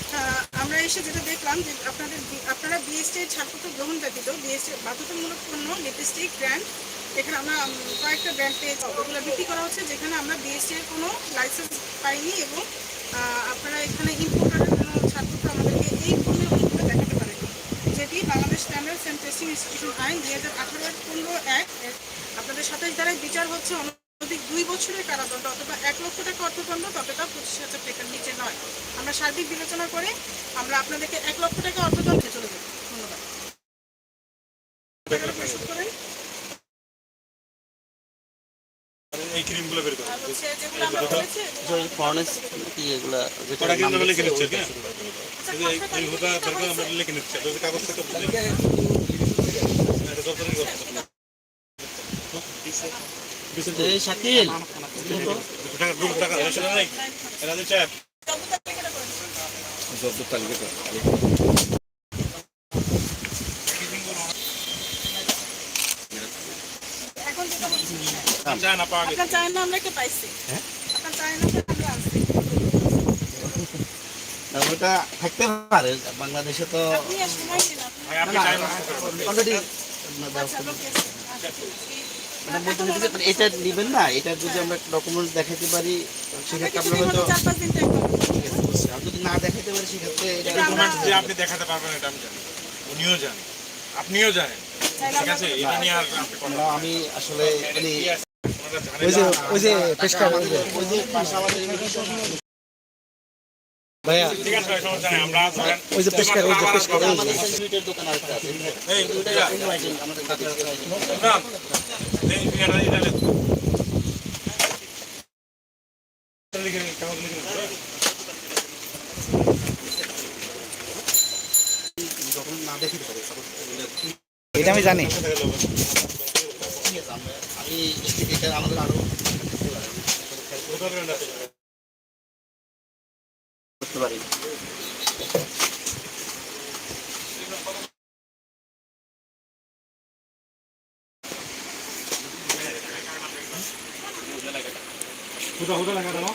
আচ্ছা, আমরা এসে যেটা দেখলাম যে আপনাদের আপনারা বিএসটি ছাড়পত্র গ্রহণ ব্যতীত বিএসটি বাধ্যতামূলক পণ্য লিপস্টিক ব্র্যান্ড এখানে আমরা কয়েকটা ব্র্যান্ড পেয়েছি ওগুলো বিক্রি করা হচ্ছে যেখানে আমরা বিএসটি এর কোনো লাইসেন্স পাইনি এবং আপনারা এখানে ইম্পোর্টারের কোনো আমাদেরকে এই পণ্যের মধ্যে দেখাতে পারেন যেটি Bangladesh standards and testing institution আইন দুই হাজার আঠারো পনেরো এক আপনাদের সাতাশ দ্বারাই বিচার হচ্ছে অনধিক দুই বছরের কারাদণ্ড অথবা এক লক্ষ টাকা অর্থদণ্ড, ততটা পঁচিশ হাজার টাকার নিচে নয়। আমরা সার্বিক বিবেচনা করে আমরা আপনাদেরকে এক লক্ষ টাকা অর্থদণ্ডে চলে যাব। ধন্যবাদ। করেন। এই ক্রিমগুলো বের করো। ফর্নেস কি এগুলা যেটা লিখে নিচ্ছে আচ্ছা, এই যে পাঁচটা এই তারিখে দরকার আমরা হয়েছে, লিখে নিচ্ছি। এটা কাগজ থেকে এটা এই শাকিল টাকা এসে নাই এরা দিচ্ছে। চোদ্দ তারিখে তালিকা করে। এখন যেটা হচ্ছে, পাওয়া গেছে আপনার আমরা কে পাইছি? আপনার চায় আমরা আনছি ওটা থাকতে পারে বাংলাদেশে তো আচ্ছা মানে মানে এটা নেবেন না এটা যদি আমরা ডকুমেন্ট দেখাতে পারি সেক্ষেত্রে আমরা হয়তো যদি না দেখাতে পারি সেক্ষেত্রে যে আপনি দেখাতে পারবেন এটা আমি জানি। উনিও জানেন। আপনিও জানেন। ঠিক আছে এটা নিয়ে আর আপনি কথা আমরা- আমি আসলে এটা আমি জানি কোথায় গেল? ঠিক আছে, আমরা- আমি এটা আমাদের আরও কোথায় গেল? করতে পারি কোথায় লেখা দাও